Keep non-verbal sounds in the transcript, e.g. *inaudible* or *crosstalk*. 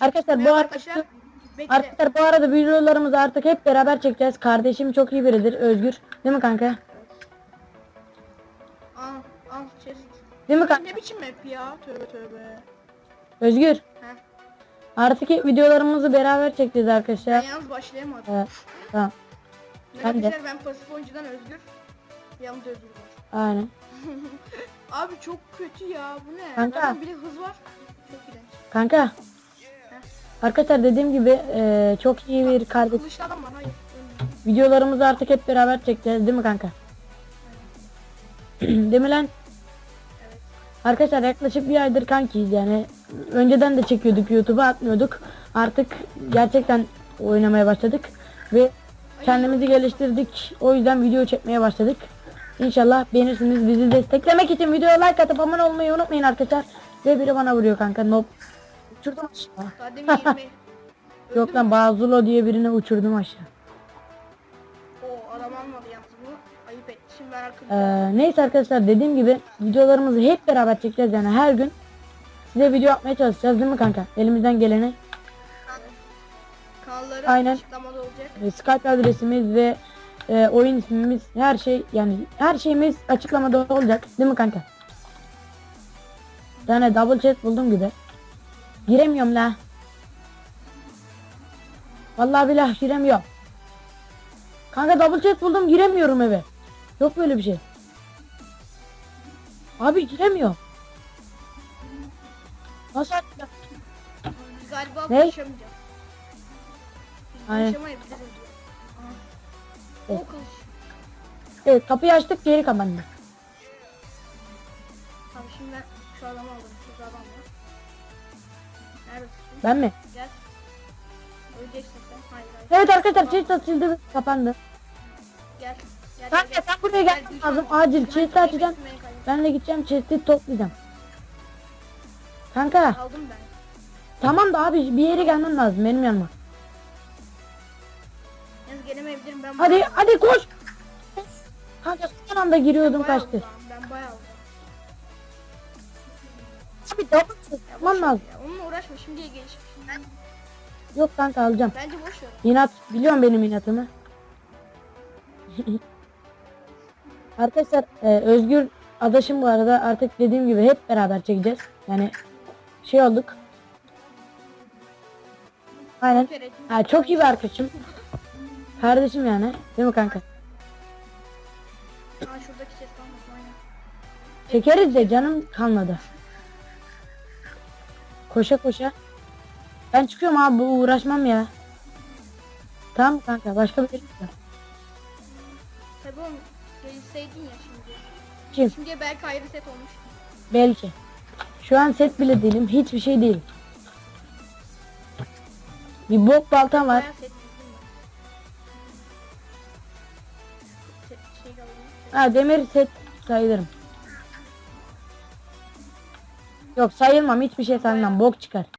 Arkadaşlar bu arkadaşlar. Bekle. Arkadaşlar bu arada videolarımızı artık hep beraber çekeceğiz. Kardeşim çok iyi biridir Özgür. Değil mi kanka? Al al çezik. Değil mi Ne kanka? biçim map ya? Tövbe tövbe. Özgür. Heh. Artık hep videolarımızı beraber çekeceğiz Ben arkadaşlar. yalnız başlayamadım. Evet, tamam. Ben de. ben pasif oyuncudan Özgür. Yalnız Özgür var. Aynen. *laughs* Abi çok kötü ya bu ne? Kanka. Zaten bir de hız var. Çok iğrenç. Kanka. Arkadaşlar dediğim gibi e, çok iyi bir kardeş. Ölme. Videolarımızı artık hep beraber çekeceğiz değil mi kanka? *clears throat* değil mi lan? Arkadaşlar yaklaşık bir aydır kankiyiz yani. Önceden de çekiyorduk YouTube'a atmıyorduk. Artık gerçekten oynamaya başladık. Ve kendimizi geliştirdik. O yüzden video çekmeye başladık. İnşallah beğenirsiniz. Bizi desteklemek için videoya like atıp abone olmayı unutmayın arkadaşlar. Ve biri bana vuruyor kanka. Nope. Uçurdum aşağı. Daha demin 20. Yok lan Bazulo diye birine uçurdum aşağı. O adam almadı yalnız bunu. Ayıp etti. Şimdi ben arkamda. Ee, neyse arkadaşlar dediğim gibi videolarımızı hep beraber çekeceğiz yani her gün size video atmaya çalışacağız değil mi kanka? Elimizden geleni. Kanalları Aynen. açıklamada olacak. E, Skype adresimiz ve e, oyun ismimiz her şey yani her şeyimiz açıklamada olacak değil mi kanka? Tane double chest buldum gibi. Giremiyorum la. Vallahi billahi giremiyorum. Kanka double chest buldum giremiyorum eve. Yok böyle bir şey. Abi giremiyorum. Nasıl açacağım? Galiba Ne? Aynen. konuşamayabiliriz. Aha. Evet. O. Evet kapıyı açtık geri kapandı. Tamam şimdi ben şu adamı aldım. Şu adam Ben mi? Gel. Öleceksin sen. Hayır hayır. Evet arkadaşlar chest açıldı kapandı. Gel. Gel. Kanka gel, sen buraya Gel, gelmen lazım acil beni açacağım. Ben de gideceğim chest'i toplayacağım. Kanka Aldım ben. tamam da abi bir yere gelmem lazım benim yanıma. Yalnız gelemeyebilirim ben. Hadi hadi koş. Kanka son anda giriyordum bayağı kaçtı. Ben bayağı uzağım. Abi double chest Ya yapmam boş ver lazım. ya, Onunla uğraşma şimdiye gelişim. Yok kanka alacağım. bence boş ver. İnat biliyorum benim inatımı. *laughs* Arkadaşlar e, Özgür adaşım bu arada artık dediğim gibi hep beraber çekeceğiz. Yani şey olduk. Aynen. Ha, çok iyi bir arkadaşım. Kardeşim yani. Değil mi kanka? Ha şuradaki ses kalmasın aynen. Çekeriz de canım kalmadı. Koşa koşa. Ben çıkıyorum abi bu uğraşmam ya. Tamam kanka başka bir şey yok. Tabii oğlum gelişseydin ya şimdi. Kim? Şimdiye belki ayrı set olmuş. Belki. Şu an set bile değilim. Hiçbir şey değil. Bir bok baltam var. Bayağı set dizdim ben. Set, şey de. Ha demir set sayılırım. Yok sayılmam. Hiçbir şey sayılmam. Bok çıkar.